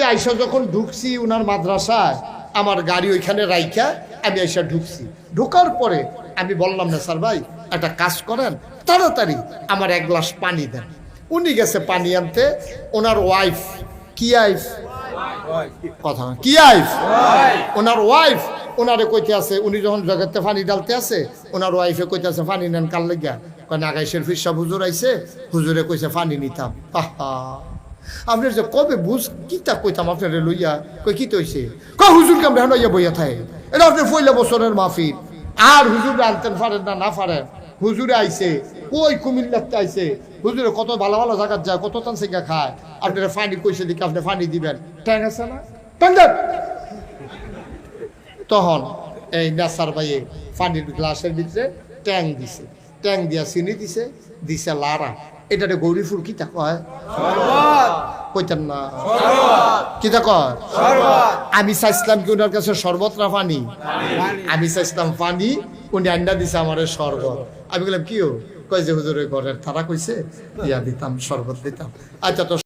আমি আইসা যখন ঢুকছি উনার মাদ্রাসায়, আমার গাড়ি ওইখানে রাইখা, আমি আইসা ঢুকছি। ঢোকার পরে আমি বললাম, না স্যার ভাই, একটা কাজ করেন, তাড়াতাড়ি আমার এক গ্লাস পানি দেন। উনি গেছে পানি আনতে, ওনার ওয়াইফ, কি আইফ? কথা কি আইফ? ওনার ওয়াইফ, ওনারে কইতে আছে, উনি যখন জগতে পানি ডালতে আছে, ওনার ওয়াইফে কইতে আছে, পানি নেন কাল লেগা? কারণ আগাইশের ফিরসা হুজুর আইছে, হুজুরে কইছে, পানি নিতাম। আহা। আপনার যে কবে বুঝ, কিতা কইতাম আপনার লইয়া? কই, কি তৈছে? ক হুজুর কেমন হেন ইয়া বইয়া থাকে এটা আপনার পয়লা বছরের মাহফিল। আর হুজুর আনতেন পারেন না না পারেন হুজুরে আইছে, কই কুমিল্লাতে আইছে? হুজুরে কত ভালো ভালো জায়গা যায়, কত টান সেগা খায়। আপনারা ফানি কইছে দিকে আপনি ফানি দিবেন। ট্যাং আছে না? ট্যাং তখন এই নাসার ভাইয়ে পানির গ্লাসের ভিতরে ট্যাং দিছে। ট্যাং দিয়া চিনি দিছে দিছে লারা এটাতে গৌরীপুর কিতা কয়? কইতেন না। কিতা কয়? আমি চাইছিলাম কি ওনার কাছে শরবত না পানি? আমি চাইছিলাম পানি উনি আন্ডা দিছে আমার শরবত। আমি বললাম কিও? কয় যে হুজুরের ঘরের তারা কইছে ইয়া দিতাম শরবত দিতাম। আচ্ছা তো